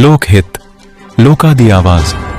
ਲੋਕ ਹਿੱਤ ਲੋਕਾਂ ਦੀ ਆਵਾਜ਼ ਸਿੰਘ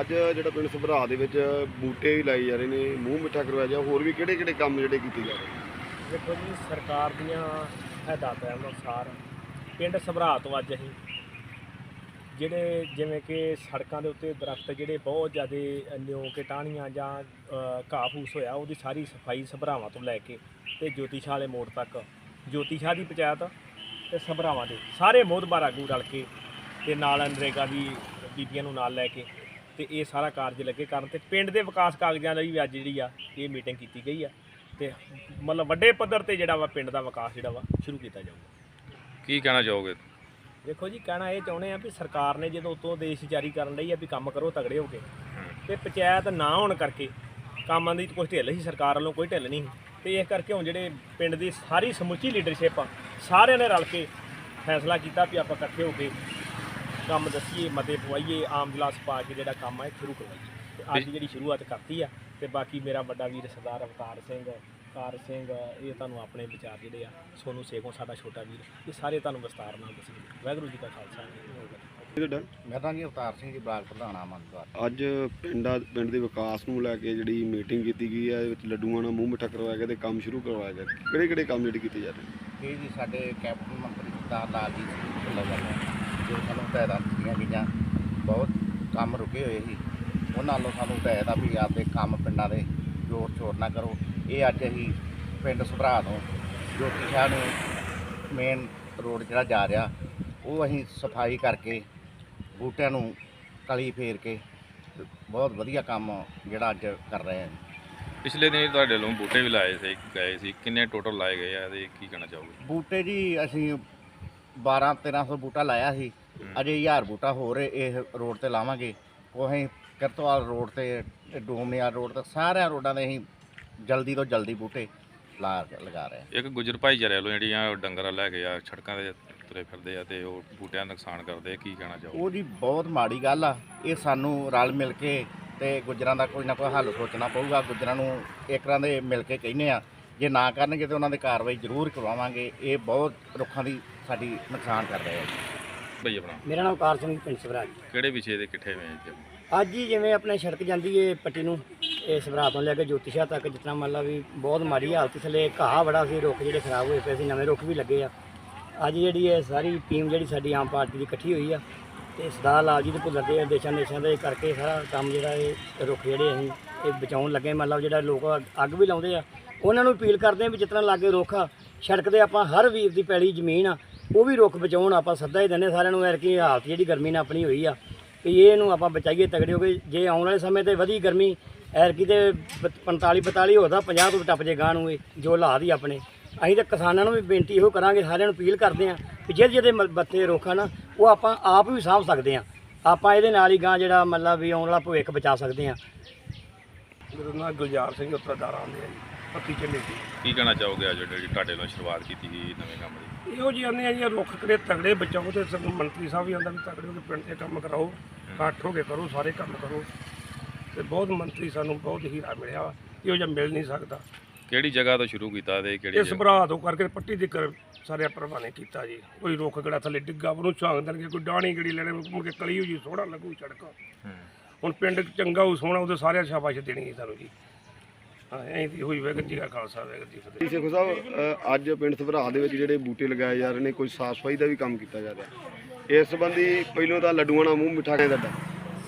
ਅੱਜ ਜਿਹੜਾ ਪਿੰਡ ਸਭਰਾ ਦੇ ਵਿੱਚ ਬੂਟੇ ਵੀ ਲਾਏ ਜਾ ਰਹੇ ਨੇ, ਮੂੰਹ ਮਿੱਠਾ ਕਰਵਾਇਆ ਜਾ, ਹੋਰ ਵੀ ਕਿਹੜੇ ਕਿਹੜੇ ਕੰਮ ਜਿਹੜੇ ਕੀਤੇ ਜਾ ਰਹੇ? ਨੇ ਦੇਖੋ ਜੀ, ਸਰਕਾਰ ਦੀਆਂ ਹਦਾਇਤਾਂ ਅਨੁਸਾਰ ਪਿੰਡ ਸਭਰਾ ਤੋਂ ਅੱਜ ਅਸੀਂ ਜਿਹੜੇ ਜਿਵੇਂ ਕਿ ਸੜਕਾਂ ਦੇ ਉੱਤੇ ਦਰਖਤ ਜਿਹੜੇ ਬਹੁਤ ਜ਼ਿਆਦਾ ਨਿਉ ਕੇ ਟਾਹਣੀਆਂ ਜਾਂ ਘਾਹ ਫੂਸ ਹੋਇਆ, ਉਹਦੀ ਸਾਰੀ ਸਫ਼ਾਈ ਸਭਰਾਵਾਂ ਤੋਂ ਲੈ ਕੇ ਤੇ ਜੋਤੀਸ਼ਾਹ ਵਾਲੇ ਮੋੜ ਤੱਕ, ਜੋਤੀਸ਼ਾਹ ਦੀ ਪੰਚਾਇਤ ਤੇ ਸਭਰਾਵਾਂ ਦੇ, ਸਾਰੇ ਮੋਹਤਬਾਰ ਆਗੂ ਰਲ ਕੇ ਤੇ ਨਾਲ ਨਰੇਗਾ ਦੀ ਬੀਬੀਆਂ ਨੂੰ ਨਾਲ ਲੈ ਕੇ ਤੇ ਇਹ ਸਾਰਾ ਕਾਰਜ ਲੱਗੇ ਕਰਨ ਤੇ ਪਿੰਡ ਦੇ ਵਿਕਾਸ ਕਾਗਜ਼ਾਂ ਲਈ ਵੀ ਅੱਜ ਜਿਹੜੀ ਆ ਇਹ ਮੀਟਿੰਗ ਕੀਤੀ ਗਈ ਆ। ਤੇ ਮਤਲਬ ਵੱਡੇ ਪੱਧਰ ਤੇ ਜਿਹੜਾ ਵਾ ਪਿੰਡ ਦਾ ਵਿਕਾਸ ਜਿਹੜਾ ਵਾ ਸ਼ੁਰੂ ਕੀਤਾ ਜਾਊਗਾ। ਕੀ ਕਹਿਣਾ ਚਾਹੋਗੇ? ਦੇਖੋ ਜੀ ਕਹਿਣਾ ਇਹ ਚਾਹੁੰਦੇ ਆ ਵੀ ਸਰਕਾਰ ਨੇ ਜਦੋਂ ਉਤੋਂ ਦੇਸ਼ ਜਾਰੀ ਕਰਨ ਲਈ ਆ ਵੀ ਕੰਮ ਕਰੋ ਤਗੜੇ ਹੋ ਕੇ। ਤੇ ਪੰਚਾਇਤ ਨਾ ਹੋਣ ਕਰਕੇ ਕੰਮਾਂ ਦੀ ਕੋਈ ਢਿੱਲ ਸੀ ਸਰਕਾਰ ਵੱਲੋਂ ਕੋਈ ਢਿੱਲ ਨਹੀਂ। ਤੇ ਇਸ ਕਰਕੇ ਹੁਣ ਜਿਹੜੇ ਪਿੰਡ ਦੀ ਸਾਰੀ ਸਮੁੱਚੀ ਲੀਡਰਸ਼ਿਪ ਆ ਸਾਰਿਆਂ ਨੇ ਰਲ ਕੇ ਫੈਸਲਾ ਕੀਤਾ ਵੀ ਆਪਾਂ ਇਕੱਠੇ ਹੋ ਕੇ ਕੰਮ ਦੱਸੀਏ ਮਤੇ ਪਵਾਈਏ ਆਮ ਜਲਾਸ ਪਾ ਕੇ ਜਿਹੜਾ ਕੰਮ ਹੈ ਸ਼ੁਰੂ ਕਰਵਾਈਏ। ਤੇ ਅੱਜ ਜਿਹੜੀ ਸ਼ੁਰੂਆਤ ਕਰਤੀ ਆ ਤੇ ਬਾਕੀ ਮੇਰਾ ਵੱਡਾ ਵੀਰ ਸਰਦਾਰ ਅਵਤਾਰ ਸਿੰਘ ਕਾਰ ਸਿੰਘ ਇਹ ਤੁਹਾਨੂੰ ਆਪਣੇ ਵਿਚਾਰ ਜਿਹੜੇ ਆ ਸੋਨੂ ਸੇਖੋਂ ਸਾਡਾ ਛੋਟਾ ਵੀਰ ਇਹ ਸਾਰੇ ਤੁਹਾਨੂੰ ਵਿਸਤਾਰ ਨਾਲ ਦੱਸਣਗੇ। ਵਾਹਿਗੁਰੂ ਜੀ ਕਾ ਖਾਲਸਾ ਮੈਂ ਤਾਂ ਜੀ ਅਵਤਾਰ ਸਿੰਘ ਜੀ ਬਲਾਕ ਪ੍ਰਧਾਨ ਆਮਨਗੜ ਅੱਜ ਪਿੰਡਾਂ ਪਿੰਡ ਦੇ ਵਿਕਾਸ ਨੂੰ ਲੈ ਕੇ ਜਿਹੜੀ ਮੀਟਿੰਗ ਕੀਤੀ ਗਈ ਹੈ ਇਹਦੇ ਵਿੱਚ ਲੱਡੂਆਂ ਨਾਲ ਮੂੰਹ ਮਿੱਠਾ ਕਰਵਾਇਆ ਗਿਆ ਤੇ ਕੰਮ ਸ਼ੁਰੂ ਕਰਵਾਇਆ ਗਿਆ। ਕਿਹੜੇ ਕਿਹੜੇ ਕੰਮ ਜਿਹੜੇ ਕੀਤੇ ਜਾ ਰਹੇ ਨੇ? ਇਹ ਜੀ ਸਾਡੇ ਕੈਪਟਨ ਮੰਤਰੀ ਸਰਦਾਰ ਲਾਲਜੀਤ ਸਿੰਘ ਢਿੱਲੋਂ ਵੱਲੋਂ ਜੋ ਸਾਨੂੰ ਹਦਾਇਤਾਂ ਦਿੱਤੀਆਂ ਗਈਆਂ। ਬਹੁਤ ਕੰਮ ਰੁਕੇ ਹੋਏ ਸੀ। ਉਹਨਾਂ ਵੱਲੋਂ ਸਾਨੂੰ ਹਦਾਇਤ ਆ ਵੀ ਆਪਦੇ ਕੰਮ ਪਿੰਡਾਂ ਦੇ ਜੋਰ ਸ਼ੋਰ ਨਾ ਕਰੋ। ਇਹ ਅੱਜ ਅਸੀਂ ਪਿੰਡ ਸੁਭਰਾ ਤੋਂ ਜੋਤੀ ਸ਼ਾਹ ਨੂੰ ਮੇਨ ਰੋਡ ਜਿਹੜਾ ਜਾ ਰਿਹਾ ਉਹ ਅਸੀਂ ਸਫ਼ਾਈ ਕਰਕੇ ਬੂਟਿਆਂ ਨੂੰ ਕਲੀ ਫੇਰ ਕੇ ਬਹੁਤ ਵਧੀਆ ਕੰਮ ਜਿਹੜਾ ਅੱਜ ਕਰ ਰਹੇ ਹਾਂ। ਪਿਛਲੇ ਦਿਨ ਤੁਹਾਡੇ ਵੱਲੋਂ ਬੂਟੇ ਵੀ ਲਾਏ ਸੀ ਗਏ ਸੀ। ਕਿੰਨੇ ਟੋਟਲ ਲਾਏ ਗਏ ਆ ਤੇ ਕੀ ਕਹਿਣਾ ਚਾਹੋਗੇ? ਬੂਟੇ ਜੀ ਅਸੀਂ 12 1300 ਬੂਟਾ ਲਾਇਆ ਸੀ। ਅਜੇ 1000 ਬੂਟਾ ਹੋਰ ਇਹ ਰੋਡ ਤੇ ਲਾਵਾਂਗੇ। ਉਹ ਅਸੀਂ ਕਿਰਤਵਾਲ ਰੋਡ ਤੇ ਤੇ ਡੋਮਨਿਆਰ ਰੋਡ ਤੇ ਸਾਰਿਆਂ ਰੋਡਾਂ ਤੇ ਅਸੀਂ ਜਲਦੀ ਤੋਂ ਜਲਦੀ ਬੂਟੇ ਲਾ ਲਗਾ ਰਹੇ ਹਾਂ। ਇੱਕ ਗੁਜਰ ਭਾਈਚਾਰੇ ਵੱਲੋਂ ਜਿਹੜੀਆਂ ਡੰਗਰਾਂ ਲੈ ਕੇ ਆ ਸੜਕਾਂ ਦੇ ਤੁਰੇ ਫਿਰਦੇ ਆ ਤੇ ਉਹ ਬੂਟਿਆਂ ਦਾ ਨੁਕਸਾਨ ਕਰਦੇ ਆ ਕੀ ਕਹਿਣਾ ਚਾਹੋਗੇ? ਉਹ ਜੀ ਬਹੁਤ ਮਾੜੀ ਗੱਲ ਆ। ਇਹ ਸਾਨੂੰ ਰਲ ਮਿਲ ਕੇ ਤੇ ਗੁੱਜਰਾਂ ਦਾ ਕੋਈ ਨਾ ਕੋਈ ਹੱਲ ਸੋਚਣਾ ਪਊਗਾ। ਗੁੱਜਰਾਂ ਨੂੰ ਇੱਕ ਤਰ੍ਹਾਂ ਦੇ ਮਿਲ ਕੇ ਕਹਿੰਦੇ ਆ ਜੇ ਨਾ ਕਰਨਗੇ ਤੇ ਉਹਨਾਂ ਦੀ ਕਾਰਵਾਈ ਜ਼ਰੂਰ ਕਰਵਾਵਾਂਗੇ। ਇਹ ਬਹੁਤ ਰੁੱਖਾਂ ਦੀ ਸਾਡੀ ਨੁਕਸਾਨ ਕਰ ਰਹੇ ਆ ਬਈ ਆਪਣਾ? ਮੇਰਾ ਨਾਮ ਕਾਰ ਸਿੰਘ ਪਿੰਡ ਸਵਰਾਜ। ਕਿਹੜੇ ਵਿਸ਼ੇ ਦੇ ਇਕੱਠੇ ਹੋਏ ਇੱਥੇ? ਅੱਜ ਹੀ ਜਿਵੇਂ ਆਪਣੇ ਸੜਕ ਜਾਂਦੀ ਏ ਪੱਟੀ ਨੂੰ ਇਹ ਸਵਰਾ ਤੋਂ ਲੈ ਕੇ ਜੋਤੀਸ਼ਾ ਤੱਕ ਜਿਤਨਾ ਮੰਨ ਲਾ ਵੀ ਬਹੁਤ ਮਾੜੀ ਹਾਲਤ ਥੱਲੇ ਘਾਹ ਬੜਾ ਸੀ ਰੁੱਖ ਜਿਹੜੇ ਖਰਾਬ ਹੋਏ ਪਏ ਸੀ ਨਵੇਂ ਰੁੱਖ ਵੀ ਲੱਗੇ ਆ। ਅੱਜ ਜਿਹੜੀ ਇਹ ਸਾਰੀ ਟੀਮ ਜਿਹੜੀ ਸਾਡੀ ਆਮ ਪਾਰਟੀ ਦੀ ਇਕੱਠੀ ਹੋਈ ਆ ਤੇ ਸਰਦਾਰ ਲਾਲ ਜੀ ਦੇ ਭੁੱਲਰ ਦੇ ਦੇਸ਼ਾਂ ਦੇਸ਼ਾਂ ਦੇ ਕਰਕੇ ਸਾਰਾ ਕੰਮ ਜਿਹੜਾ ਇਹ ਰੁੱਖ ਜਿਹੜੇ ਅਸੀਂ ਇਹ ਬਚਾਉਣ ਲੱਗੇ ਮੰਨ ਲਓ ਜਿਹੜਾ ਲੋਕ ਅੱਗ ਵੀ ਲਾਉਂਦੇ ਆ ਉਹਨਾਂ ਨੂੰ ਅਪੀਲ ਕਰਦੇ ਆ ਵੀ ਜਿਤਨਾ ਲਾਗੇ ਰੁੱਖ ਆ ਸੜਕ ਦੇ ਆਪਾਂ ਹਰ ਵੀਰ ਦੀ ਪੈਲੀ ਜ਼ਮੀਨ ਆ ਉਹ ਵੀ ਰੁੱਖ ਬਚਾਉਣ ਆਪਾਂ ਸੱਦਾ ਹੀ ਦਿੰਦੇ ਸਾਰਿਆਂ ਨੂੰ ਐਰਕੀ ਹਾਲਤ ਜਿਹੜੀ ਗਰਮੀ ਨਾਲ ਆਪਣੀ ਹੋਈ ਆ, ਵੀ ਇਹਨੂੰ ਆਪਾਂ ਬਚਾਈਏ ਤਗੜੇ ਹੋ ਕੇ, ਜੇ ਆਉਣ ਵਾਲੇ ਸਮੇਂ ਤੇ ਵਧੀ ਗਰਮੀ ਐਰਕੀ ਤੇ 45 45 ਹੋਦਾ 50 ਤੋਂ ਵੀ ਟੱਪ ਜੇ ਗਾਂ ਨੂੰ ਇਹ, ਜੋ ਹਾਲਾਤ ਹੀ ਆਪਣੇ। ਅਸੀਂ ਤਾਂ ਕਿਸਾਨਾਂ ਨੂੰ ਵੀ ਬੇਨਤੀ ਇਹੋ ਕਰਾਂਗੇ, ਸਾਰਿਆਂ ਨੂੰ ਅਪੀਲ ਕਰਦੇ ਆਂ ਕਿ ਜਿਹੜੇ ਜਿਹਦੇ ਮ- ਬੱਤੇ ਰੋਖਾ ਨਾ ਉਹ ਆਪਾਂ ਆਪ ਵੀ ਸਾਂਭ ਸਕਦੇ ਆਂ ਆਪਾਂ ਇਹਦੇ ਨਾਲ ਹੀ ਗਾਂ ਜਿਹੜਾ ਮਤਲਬ ਵੀ ਆਉਣ ਵਾਲਾ ਭਵਿੱਖ ਬਚਾ ਸਕਦੇ ਆਂ ਮੇਰਾ ਨਾਮ ਗੁਲਜ਼ਾਰ ਸਿੰਘ ਉੱਤਰਦਾਰ ਆਉਂਦੇ ਆ ਜੀ। ਪੱਤੀ ਚੱਲੇ ਜੀ ਕੀ ਕਹਿਣਾ ਚਾਹੋਗੇ ਅੱਜ ਜਿਹੜੀ ਤੁਹਾਡੇ ਵੱਲੋਂ ਸ਼ੁਰੂਆਤ ਕੀਤੀ ਗਈ ਨਵੇਂ ਕੰਮ ਦੀ? ਇਹੋ ਜੀ ਆਨੇ ਆ ਜੀ ਰੁੱਖ ਕਰੇ ਤਗੜੇ ਬਚਾਓ ਤੇ ਸਗੋਂ ਮੰਤਰੀ ਸਾਹਿਬ ਵੀ ਆਂਦਾ ਵੀ ਤਗੜੇ ਹੋ ਕੇ ਪਿੰਡ 'ਚ ਕੰਮ ਕਰਾਓ ਇਕੱਠ ਹੋ ਕੇ ਕਰੋ ਸਾਰੇ ਕੰਮ ਕਰੋ। ਤੇ ਬਹੁਤ ਮੰਤਰੀ ਸਾਨੂੰ ਬਹੁਤ ਹੀਰਾ ਮਿਲਿਆ ਵਾ ਇਹੋ ਜਿਹਾ ਮਿਲ ਨਹੀਂ ਸਕਦਾ। ਕਿਹੜੀ ਜਗ੍ਹਾ ਤੋਂ ਸ਼ੁਰੂ ਕੀਤਾ ਤੇ ਕਿਹੜੀ ਇਸ ਜਗ੍ਹਾ? ਭਰਾ ਤੋਂ ਕਰਕੇ ਪੱਟੀ ਦੇ ਕਰ ਸਾਰੇ ਪ੍ਰਵਾਨੇ ਕੀਤਾ ਜੀ। ਕੋਈ ਰੁੱਖ ਕਿਹੜਾ ਥੱਲੇ ਡਿੱਗਾ ਉਹਨੂੰ ਝਾਂਗ ਦੇਣਗੇ ਕੋਈ ਡਾਣੀ ਕਿਹੜੀ ਲੈਣੇ ਮੁੜ ਕੇ ਕਲੀ ਹੋ ਜੀ ਸੋਹਣਾ ਲੱਗੂ ਸੜਕ। ਹੂੰ। ਹੁਣ ਪਿੰਡ ਚੰਗਾ ਹੋ ਸੋਹਣਾ ਉਹਦੇ ਸਾਰਿਆਂ ਸ਼ਾਬਾਸ਼ ਦੇਣੀ ਹੈ ਸਾਨੂੰ ਜੀ। ਹਾਂ ਐਂ ਦੀ ਹੋਈ ਵੈਗਨ ਜੀ ਕਾ ਖਾਲਸਾ ਵੈਗਨ ਜੀ ਫਤਿਹ ਸੇਖੋ ਸਾਹਿਬ ਅ, ਅੱਜ ਪਿੰਡ ਸਭਰਾ ਦੇ ਵਿੱਚ ਜਿਹੜੇ ਬੂਟੇ ਲਗਾਏ ਜਾ ਰਹੇ ਨੇ ਕੋਈ ਸਾਫ਼ ਸਫ਼ਾਈ ਦਾ ਵੀ ਕੰਮ ਕੀਤਾ ਜਾ ਰਿਹਾ। ਇਸ ਸੰਬੰਧੀ ਪਹਿਲੋਂ ਤਾਂ ਲੱਡੂਆਂ ਨਾਲ ਮੂੰਹ ਮਿੱਠਾ ਕੇ ਤੁਹਾਡਾ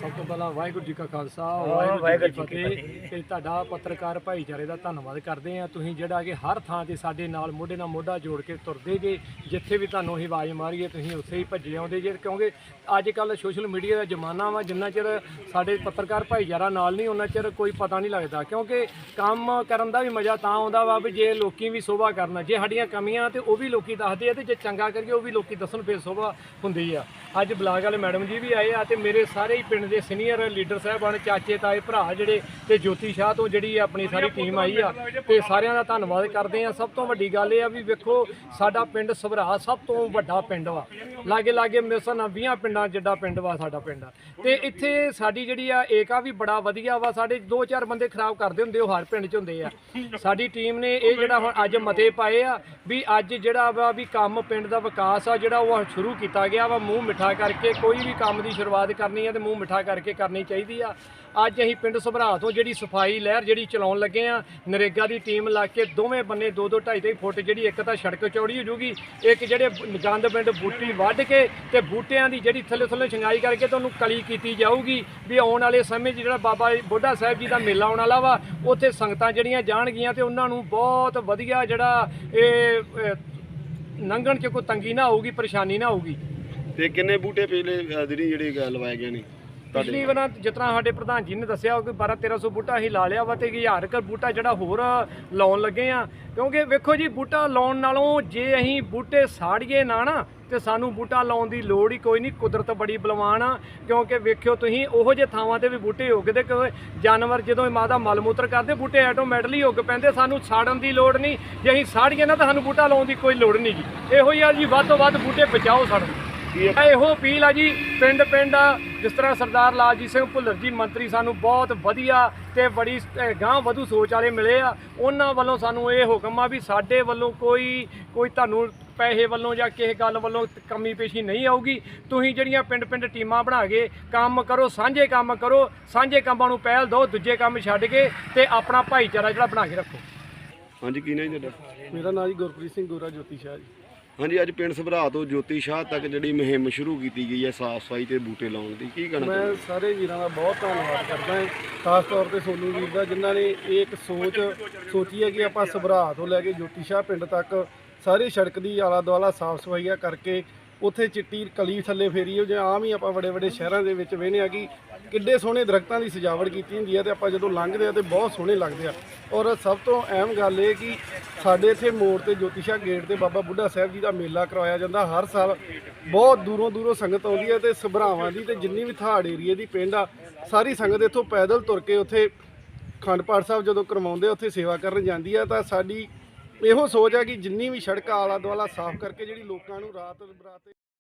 ਸਭ ਤੋਂ ਪਹਿਲਾਂ ਵਾਹਿਗੁਰੂ ਜੀ ਕਾ ਖਾਲਸਾ ਵਾਹਿਗੁਰੂ ਜੀ ਕੀ ਫਤਿਹ। ਤੇ ਤੁਹਾਡਾ ਪੱਤਰਕਾਰ ਭਾਈਚਾਰੇ ਦਾ ਧੰਨਵਾਦ ਕਰਦੇ ਆ ਤੁਸੀਂ ਜਿਹੜਾ ਕਿ ਹਰ ਥਾਂ ਤੇ ਸਾਡੇ ਨਾਲ ਮੋਢੇ ਨਾਲ ਮੋਢਾ ਜੋੜ ਕੇ ਤੁਰਦੇ ਜੇ ਜਿੱਥੇ ਵੀ ਤੁਹਾਨੂੰ ਅਸੀਂ ਆਵਾਜ਼ ਮਾਰੀਏ ਤੁਸੀਂ ਉੱਥੇ ਹੀ ਭੱਜੇ ਆਉਂਦੇ ਜੇ। ਕਿਉਂਕਿ ਅੱਜ ਕੱਲ ਸੋਸ਼ਲ ਮੀਡੀਆ ਦਾ ਜ਼ਮਾਨਾ ਵਾ ਜਿੰਨਾ ਚਿਰ ਸਾਡੇ ਪੱਤਰਕਾਰ ਭਾਈਚਾਰਾ ਨਾਲ ਨਹੀਂ ਉਹਨਾਂ ਚਿਰ ਕੋਈ ਪਤਾ ਨਹੀਂ ਲੱਗਦਾ। ਕਿਉਂਕਿ ਕੰਮ ਕਰਨ ਦਾ ਵੀ ਮਜ਼ਾ ਤਾਂ ਆਉਂਦਾ ਵਾ ਵੀ ਜੇ ਲੋਕੀ ਵੀ ਸੋਭਾ ਕਰਨਾ। ਜੇ ਸਾਡੀਆਂ ਕਮੀਆਂ ਤੇ ਉਹ ਵੀ ਲੋਕੀ ਦੱਸਦੇ ਆ ਤੇ ਜੇ ਚੰਗਾ ਕਰੀਏ ਉਹ ਵੀ ਲੋਕੀ ਦੱਸਣ ਫਿਰ ਸੋਭਾ ਹੁੰਦੀ ਆ। ਅੱਜ ਬਲਾਕ ਵਾਲੇ ਮੈਡਮ ਜੀ ਵੀ ਆਏ ਆ ਤੇ ਮੇਰੇ ਸਾਰੇ ਹੀ ਪਿੰਡ ਦੇ ਸੀਨੀਅਰ ਲੀਡਰ ਸਾਹਿਬਾਨ ਚਾਚੇ ਤਾਏ ਭਰਾ ਜਿਹੜੇ ਤੇ ਜੋਤੀ ਸ਼ਾਹ ਤੋਂ ਜਿਹੜੀ ਆਪਣੀ ਸਾਰੀ ਟੀਮ ਆਈ ਆ ਤੇ ਸਾਰਿਆਂ ਦਾ ਧੰਨਵਾਦ ਕਰਦੇ ਆ ਸਭ ਤੋਂ ਵੱਡੀ ਗੱਲ ਇਹ ਆ ਵੀ ਵੇਖੋ ਸਾਡਾ ਪਿੰਡ ਸਭਰਾ ਸਭ ਤੋਂ ਵੱਡਾ ਪਿੰਡ ਵਾ। ਲਾਗੇ ਲਾਗੇ ਹਿਸਾਬ ਨਾਲ 20 ਪਿੰਡਾਂ ਜਿੱਡਾ ਪਿੰਡ ਵਾ ਸਾਡਾ ਪਿੰਡ। ਤੇ ਇੱਥੇ ਸਾਡੀ ਜਿਹੜੀ ਆ ਏਕਾ ਵੀ ਬੜਾ ਵਧੀਆ ਵਾ ਸਾਡੇ ਦੋ ਚਾਰ ਬੰਦੇ ਖਰਾਬ ਕਰਦੇ ਹੁੰਦੇ ਉਹ ਹਰ ਪਿੰਡ 'ਚ ਹੁੰਦੇ ਆ। ਸਾਡੀ ਟੀਮ ਨੇ ਇਹ ਜਿਹੜਾ ਹੁਣ ਅੱਜ ਮਤੇ ਪਾਏ ਆ ਵੀ ਅੱਜ ਜਿਹੜਾ ਵਾ ਵੀ ਕੰਮ ਪਿੰਡ ਦਾ ਵਿਕਾਸ ਆ ਜਿਹੜਾ ਉਹ ਸ਼ੁਰੂ ਕੀਤਾ ਗਿਆ ਵਾ। ਮੂੰਹ ਮਿੱਠਾ ਕਰਕੇ ਕੋਈ ਵੀ ਕੰਮ ਦੀ ਸ਼ੁਰੂਆਤ ਕਰਨੀ ਆ ਤੇ ਮੂੰਹ ਮਿੱਠਾ ਕਰਕੇ ਕਰਨੀ ਚਾਹੀਦੀ ਆ। ਅੱਜ ਅਸੀਂ ਪਿੰਡ ਸੁਭਰਾ ਤੋਂ ਜਿਹੜੀ ਸਫ਼ਾਈ ਲਹਿਰ ਜਿਹੜੀ ਚਲਾਉਣ ਲੱਗੇ ਆ, ਨਰੇਗਾ ਦੀ ਟੀਮ ਲਾ ਕੇ ਦੋਵੇਂ ਬੰਨੇ 2 2 2.5 2.5 ਫੁੱਟ ਜਿਹੜੀ ਇੱਕ ਤਾਂ ਸੜਕ ਚੌੜੀ ਹੋ ਜੂਗੀ, ਇੱਕ ਜਿਹੜੇ ਗੰਦ ਪਿੰਡ ਬੂਟੀ ਵੱਢ ਕੇ ਤੇ ਬੂਟਿਆਂ ਦੀ ਜਿਹੜੀ ਥੱਲੇ ਥੱਲੇ ਛੰਗਾਈ ਕਰਕੇ ਤੁਹਾਨੂੰ ਕਲੀ ਕੀਤੀ ਜਾਊਗੀ। ਵੀ ਆਉਣ ਵਾਲੇ ਸਮੇਂ 'ਚ ਜਿਹੜਾ ਬਾਬਾ ਬੁੱਢਾ ਸਾਹਿਬ ਜੀ ਦਾ ਮੇਲਾ ਆਉਣ ਵਾਲਾ ਵਾ, ਉੱਥੇ ਸੰਗਤਾਂ ਜਿਹੜੀਆਂ ਜਾਣਗੀਆਂ ਤੇ ਉਹਨਾਂ ਨੂੰ ਬਹੁਤ ਵਧੀਆ ਜਿਹੜਾ ਇਹ ਲੰਘਣ 'ਚ ਕੋਈ ਤੰਗੀ ਨਾ ਹੋਊਗੀ ਪਰੇਸ਼ਾਨੀ ਨਾ ਹੋਊਗੀ ਤੇ ਕਿੰਨੇ ਬੂਟੇ ਪਿਛਲੇ ਜਿਹੜੀ ਜਿਹੜੇ ਲਵਾਏ ਗਏ ਨੇ? ਪਿਛਲੀ ਵਾਰ ਜਿਤਨਾ ਸਾਡੇ ਪ੍ਰਧਾਨ ਜੀ ਨੇ ਦੱਸਿਆ ਕਿ 12 1300 ਬੂਟਾ ਅਸੀਂ ਲਾ ਲਿਆ ਵਾ ਤੇ 1000 ਕ ਬੂਟਾ ਜਿਹੜਾ ਹੋਰ ਲਾਉਣ ਲੱਗੇ ਆ। ਕਿਉਂਕਿ ਵੇਖੋ ਜੀ, ਬੂਟਾ ਲਾਉਣ ਨਾਲੋਂ ਜੇ ਅਸੀਂ ਬੂਟੇ ਸਾੜੀਏ ਨਾ ਨਾ, ਤੇ ਸਾਨੂੰ ਬੂਟਾ ਲਾਉਣ ਦੀ ਲੋੜ ਹੀ ਕੋਈ ਨਹੀਂ, ਕੁਦਰਤ ਬੜੀ ਬਲਵਾਨ ਆ। ਕਿਉਂਕਿ ਵੇਖਿਓ ਤੁਸੀਂ, ਉਹੋ ਜਿਹੇ ਥਾਵਾਂ ਤੇ ਵੀ ਬੂਟੇ ਉੱਗਦੇ ਕਿ ਜਾਨਵਰ ਜਦੋਂ ਮਾਂ ਦਾ ਮਲ ਮੂਤਰ ਕਰਦੇ, ਬੂਟੇ ਆਟੋਮੈਟਿਕਲੀ ਉੱਗ ਪੈਂਦੇ, ਸਾਨੂੰ ਸਾੜਨ ਦੀ ਲੋੜ ਨਹੀਂ। ਜੇ ਅਸੀਂ ਸਾੜੀਏ ਨਾ ਤਾਂ ਸਾਨੂੰ ਬੂਟਾ ਲਾਉਣ ਦੀ ਕੋਈ ਲੋੜ ਨਹੀਂ ਜੀ। ਇਹੋ ਹੀ ਆ ਜੀ, ਵੱਧ ਤੋਂ ਵੱਧ ਬੂਟੇ ਬਚਾਓ ਸੜਨ ਇਹ ਇਹੋ ਅਪੀਲ ਆ ਜੀ ਪਿੰਡ ਪਿੰਡ ਜਿਸ ਤਰ੍ਹਾਂ ਸਰਦਾਰ ਲਾਲਜੀਤ ਸਿੰਘ ਭੁੱਲਰ ਜੀ ਮੰਤਰੀ ਸਾਨੂੰ ਬਹੁਤ ਵਧੀਆ ਤੇ ਬੜੀ ਗਾਂ ਵਧੂ ਸੋਚ ਵਾਲੇ ਮਿਲੇ ਆ। ਉਹਨਾਂ ਵੱਲੋਂ ਸਾਨੂੰ ਇਹ ਹੁਕਮ ਆ ਵੀ ਸਾਡੇ ਵੱਲੋਂ ਕੋਈ ਕੋਈ ਤੁਹਾਨੂੰ ਪੈਸੇ ਵੱਲੋਂ ਜਾਂ ਕਿਸੇ ਗੱਲ ਵੱਲੋਂ ਕਮੀ ਪੇਸ਼ੀ ਨਹੀਂ ਆਊਗੀ। ਤੁਸੀਂ ਜਿਹੜੀਆਂ ਪਿੰਡ ਪਿੰਡ ਟੀਮਾਂ ਬਣਾ ਕੇ ਕੰਮ ਕਰੋ ਸਾਂਝੇ ਕੰਮ ਕਰੋ ਸਾਂਝੇ ਕੰਮਾਂ ਨੂੰ ਪਹਿਲ ਦਿਓ ਦੂਜੇ ਕੰਮ ਛੱਡ ਕੇ ਤੇ ਆਪਣਾ ਭਾਈਚਾਰਾ ਜਿਹੜਾ ਬਣਾ ਕੇ ਰੱਖੋ। ਹਾਂਜੀ ਕੀ ਨਾਮ ਜੀ ਤੁਹਾਡਾ? ਮੇਰਾ ਨਾਮ ਜੀ ਗੁਰਪ੍ਰੀਤ ਸਿੰਘ ਗੋਰਾ ਜੋਤੀ ਸ਼ਾਹ ਜੀ। ਹਾਂਜੀ ਅੱਜ ਪਿੰਡ ਸਭਰਾ ਤੋਂ ਜੋਤੀ ਸ਼ਾਹ ਤੱਕ ਜਿਹੜੀ ਮੁਹਿੰਮ ਸ਼ੁਰੂ ਕੀਤੀ ਗਈ ਹੈ ਸਾਫ਼ ਸਫ਼ਾਈ ਤੇ ਬੂਟੇ ਲਾਉਣ ਦੀ। ਕੀ ਕਹਿਣਾ ਮੈਂ ਸਾਰੇ ਵੀਰਾਂ ਦਾ ਬਹੁਤ ਧੰਨਵਾਦ ਕਰਦਾ ਹਾਂ। ਖਾਸ ਤੌਰ ਤੇ ਸੋਨੂ ਵੀਰ ਦਾ ਜਿਨ੍ਹਾਂ ਨੇ ਇਹ ਇੱਕ ਸੋਚ ਸੋਚੀ ਹੈ ਕਿ ਆਪਾਂ ਸਭਰਾ ਤੋਂ ਲੈ ਕੇ ਜੋਤੀ ਸ਼ਾਹ ਪਿੰਡ ਤੱਕ ਸਾਰੀ ਸੜਕ ਦੀ ਆਲਾ ਦੁਆਲਾ ਸਾਫ਼ ਸਫਾਈਆ ਕਰਕੇ ਉੱਥੇ ਚਿੱਟੀ ਕਲੀ ਥੱਲੇ ਫੇਰੀ ਹੋ ਜੇ ਆਮ ਹੀ ਆਪਾਂ ਵੱਡੇ ਵੱਡੇ ਸ਼ਹਿਰਾਂ ਦੇ ਵਿੱਚ ਵੇਖਦੇ ਆ ਕਿ ਕਿੱਡੇ ਸੋਹਣੇ ਦਰਖਤਾਂ ਦੀ ਸਜਾਵਟ ਕੀਤੀ ਹੁੰਦੀ ਹੈ ਤੇ ਆਪਾਂ ਜਦੋਂ ਲੰਘਦੇ ਆ ਤੇ ਬਹੁਤ ਸੋਹਣੇ ਲੱਗਦੇ ਆ। ਔਰ ਸਭ ਤੋਂ ਅਹਿਮ ਗੱਲ ਇਹ ਕਿ ਸਾਡੇ ਇੱਥੇ ਮੋੜ ਤੇ ਜੋਤੀਸ਼ਾ ਗੇਟ ਤੇ ਬਾਬਾ ਬੁੱਢਾ ਸਾਹਿਬ ਜੀ ਦਾ ਮੇਲਾ ਕਰਵਾਇਆ ਜਾਂਦਾ। ਹਰ ਸਾਲ ਬਹੁਤ ਦੂਰੋਂ ਦੂਰੋਂ ਸੰਗਤ ਆਉਂਦੀ ਹੈ ਤੇ ਸਭਰਾਵਾਂ ਦੀ ਤੇ ਜਿੰਨੀ ਵੀ ਥਾੜ ਏਰੀਏ ਦੀ ਪਿੰਡ ਆ ਸਾਰੀ ਸੰਗਤ ਇੱਥੋਂ ਪੈਦਲ ਤੁਰ ਕੇ ਉੱਥੇ ਖੰਡ ਪਾਠ ਸਾਹਿਬ ਜਦੋਂ ਕਰਵਾਉਂਦੇ ਆ, ਉੱਥੇ ਸੇਵਾ ਕਰਨ ਜਾਂਦੀ ਆ। ਤਾਂ ਸਾਡੀ ਇਹੋ ਸੋਚ ਹੈ ਕਿ ਜਿੰਨੀ ਵੀ ਸੜਕ ਆਲਾ ਦੁਆਲਾ ਸਾਫ਼ ਕਰਕੇ ਜਿਹੜੀ ਲੋਕਾਂ ਨੂੰ ਰਾਤ ਬਰਾਤੇ